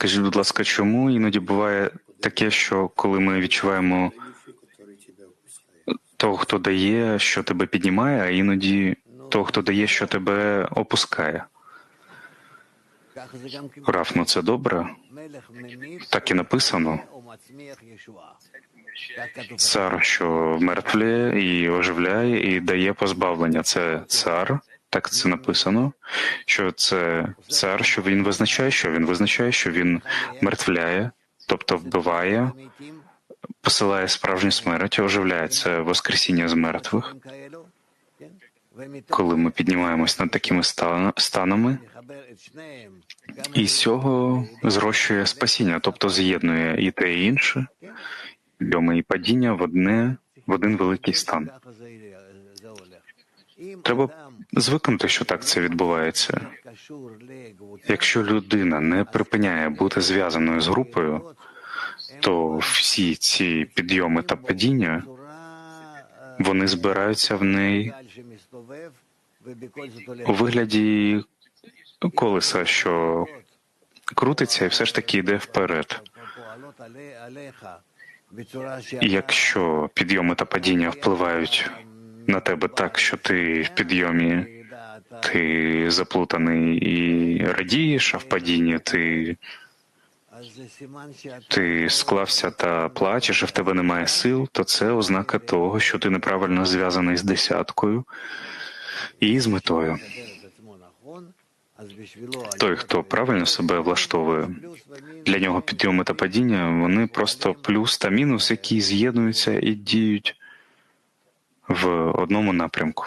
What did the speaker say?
Скажіть, будь ласка, чому іноді буває таке, що коли ми відчуваємо того, хто дає, що тебе піднімає, а іноді того, хто дає, що тебе опускає? Раф, ну це добре. Так і написано. Цар, що вмертвлює і оживляє, і дає позбавлення. Це цар, так це написано. Що це цар, що він визначає, що він визначає, що він мертвляє, тобто вбиває, посилає справжню смерть, оживляє це воскресіння з мертвих. Коли ми піднімаємось над такими станами, і з цього зрощує спасіння, тобто з'єднує і те, і інше, підйоми і падіння в одне в один великий стан. Треба звикнути, що так це відбувається. Якщо людина не припиняє бути зв'язаною з групою, то всі ці підйоми та падіння вони збираються в неї у вигляді колеса, що крутиться і все ж таки йде вперед. Якщо підйоми та падіння впливають на тебе так, що ти в підйомі. Ти заплутаний і радієш, а в падінні ти, ти склався та плачеш, а в тебе немає сил, то це ознака того, що ти неправильно зв'язаний з десяткою і з метою. Той, хто правильно себе влаштовує, для нього підйоми та падіння вони просто плюс та мінус, які з'єднуються і діють в одному напрямку.